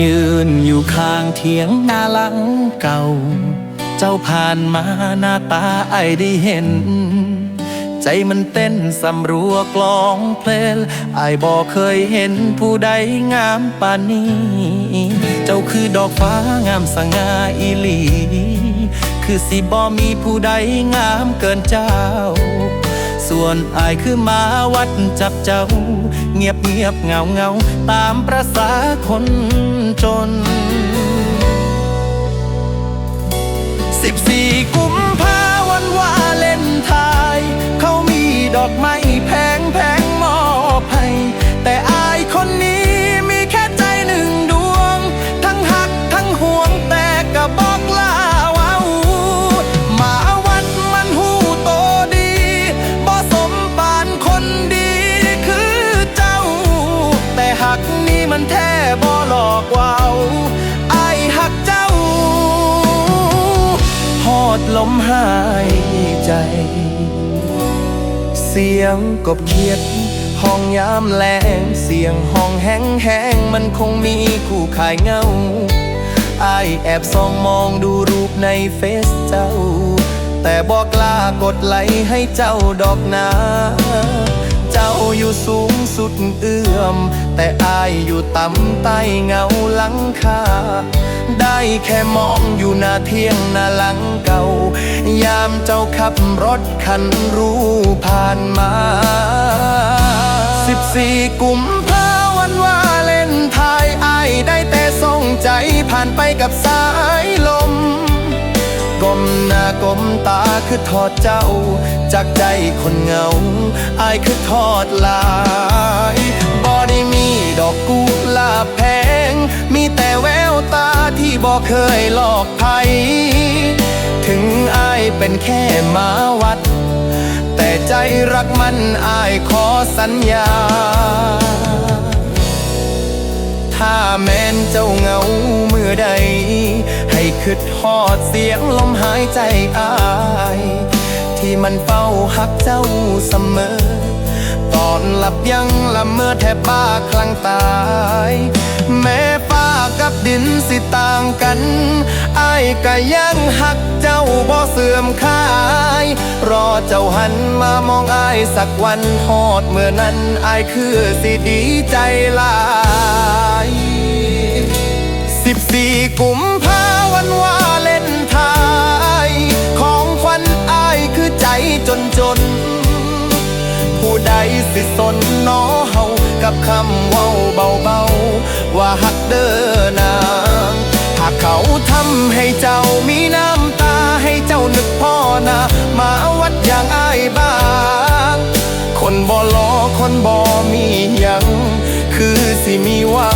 ยืนอยู่ข้างเถียงนาหลังเก่า เจ้าผ่านมาหน้าตาไอได้เห็น ใจมันเต้นสำรัวกลองเพลงไอบอกเคยเห็นผู้ใดงามปานนี้ เจ้าคือดอกฟ้างามสง่าอีหลี คือสิบ่มีผู้ใดงามเกินเจ้า ส่วนอายคือมาวัดจับเจ้า เงียบเงียบเงาเงาตามประษาคนจน ดลมหายใจ เสียงกบเขียด ห้องยามแลงเสียงห้องแห้งแห้งมันคงมีคู่ขายเงาอายแอบส่องมองดูรูปในเฟซเจ้า แต่บอกล้ากดไลค์ให้เจ้าดอกนา เจ้าอยู่สูงสุดเอื้อม แต่อายอยู่ต่ำใต้เงาหลังคา ได้แค่มองอยู่หน้าเที่ยงหน้าหลังเก่า ยามเจ้าขับรถคันรู้ผ่านมา สิบสี่กุมภาวันว่าเล่นไทยอายได้แต่ส่งใจผ่านไปกับสายลม ก้มหน้าก้มตาคือทอดเจ้า จากใจคนเหงา อายคือทอดลายบ่ได้มีดอกกุหลาบแพง มีแต่แววตาที่บ่เคยหลอกใครถึงอายเป็นแค่หมาวัด แต่ใจรักมันอายขอสัญญา ถ้าแม้นเจ้าเหงาเมื่อใด คิดฮอดเสียงลมหายใจอาย ที่มันเฝ้าหักเจ้าเสมอ ตอนหลับยังละเมอแทบบ้าคลั่งตาย แม้ฟ้ากับดินสิต่างกันอายก็ยังหักเจ้าบ่เสื่อมคาย รอเจ้าหันมามองอายสักวันฮอดเมื่อนั้นอายคือสิดีใจลายสิบสี่กุมภา จนจน ผู้ใดสิสนหนอเฮากับคำเว้าเบาๆ ว่าหักเด้อนางหากเขาทำให้เจ้ามีน้ำตาให้เจ้านึกพ่อนามาวัดอย่างอายบ้าง คนบ่รอคนบ่มียัง คือสิมีหวัง